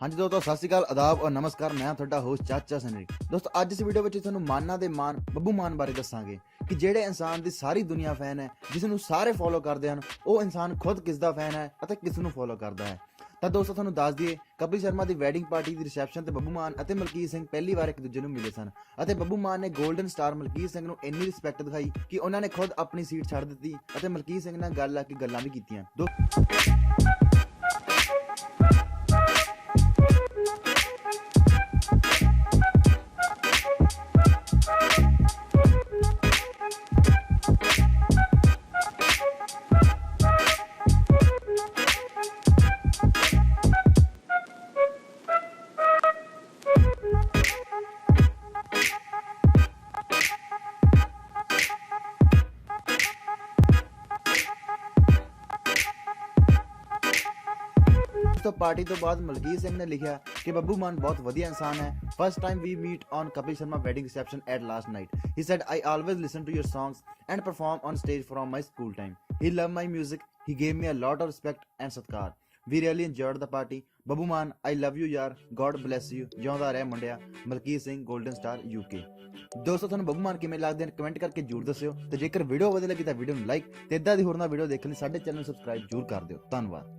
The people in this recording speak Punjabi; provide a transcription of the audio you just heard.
ਹਾਂਜੀ ਦੋਸਤੋ, ਸਤਿ ਸ਼੍ਰੀ ਅਕਾਲ, ਆਦਾਬ ਔਰ ਨਮਸਕਾਰ। ਮੈਂ ਤੁਹਾਡਾ ਹੋਸਟ ਚਾਚਾ ਸਨਰੀ। ਦੋਸਤੋ, ਅੱਜ ਇਸ ਵੀਡੀਓ ਵਿੱਚ ਤੁਹਾਨੂੰ ਮਾਨਾ ਦੇ ਮਾਨ, ਬੱਬੂ ਮਾਨ ਬਾਰੇ ਦੱਸਾਂਗੇ ਕਿ ਜਿਹੜੇ ਇਨਸਾਨ ਦੀ ਸਾਰੀ ਦੁਨੀਆ ਫੈਨ ਹੈ, ਜਿਸ ਨੂੰ ਸਾਰੇ ਫੋਲੋ ਕਰਦੇ ਹਨ, ਉਹ ਇਨਸਾਨ ਖੁਦ ਕਿਸ ਦਾ ਫੈਨ ਹੈ ਅਤੇ ਕਿਸ ਨੂੰ ਫੋਲੋ ਕਰਦਾ ਹੈ। ਤਾਂ ਦੋਸਤੋ, ਤੁਹਾਨੂੰ ਦੱਸ ਦਈਏ, ਕਪਿਲ ਸ਼ਰਮਾ ਦੀ ਵੈਡਿੰਗ ਪਾਰਟੀ ਦੀ ਰਿਸੈਪਸ਼ਨ ਤੇ ਬੱਬੂ ਮਾਨ ਅਤੇ ਮਲਕੀਤ ਸਿੰਘ ਪਹਿਲੀ ਵਾਰ ਇੱਕ ਦੂਜੇ ਨੂੰ ਮਿਲੇ ਸਨ ਅਤੇ ਬੱਬੂ ਮਾਨ ਨੇ 골ਡਨ ਸਟਾਰ ਮਲਕੀਤ ਸਿੰਘ ਨੂੰ ਇੰਨੀ ਰਿਸਪੈਕਟ ਦਿਖਾਈ ਕਿ ਉਹਨਾਂ ਨੇ ਖੁਦ ਆਪਣੀ ਸੀਟ ਛੱਡ ਦਿੱਤੀ ਅਤੇ ਮਲਕੀਤ ਸਿੰਘ ਨਾਲ ਗੱਲ ਲਾ ਕੇ ਗੱਲਾਂ ਵੀ ਕੀਤੀਆਂ। ਦੋ ਤੋਂ ਪਾਰਟੀ ਤੋਂ ਬਾਅਦ ਮਲਕੀਤ ਸਿੰਘ ਨੇ ਲਿਖਿਆ ਕਿ ਬੱਬੂ ਮਾਨ ਬਹੁਤ ਵਧੀਆ ਇਨਸਾਨ ਹੈ। First time we meet on Kapil Sharma wedding reception at last night he said I always listen to your songs and perform on stage from my school time he love my music. He gave me a lot of respect and ਸਤਿਕਾਰ ਵੀ really enjoyed the party. Babbu Maan I love you ਯਾਰ god bless you. ਜਿਉਂਦਾ ਰਹਿ ਮੁੰਡਿਆ Malkit Singh golden star UK ਦੋਸਤੋ, ਤੁਹਾਨੂੰ ਬੱਬੂ ਮਾਨ ਕਿਵੇਂ ਲੱਗਦੇ ਹਨ ਕਮੈਂਟ ਕਰਕੇ ਜਰੂਰ ਦੱਸਿਓ। ਤੇ ਜੇਕਰ ਵੀਡੀਓ ਵਧੀਆ ਲੱਗੀ ਤਾਂ ਵੀਡੀਓ ਨੂੰ ਲਾਈਕ ਤੇ ਇਦਾਂ ਦੀ ਹੋਰ ਨਾ ਵੀਡੀਓ ਦੇਖਣ ਲਈ ਸਾਡੇ ਚੈਨਲ ਨੂੰ ਸਬਸਕ੍ਰਾਈਬ ਜਰੂਰ ਕਰ ਦਿਓ। ਧੰਨਵਾਦ।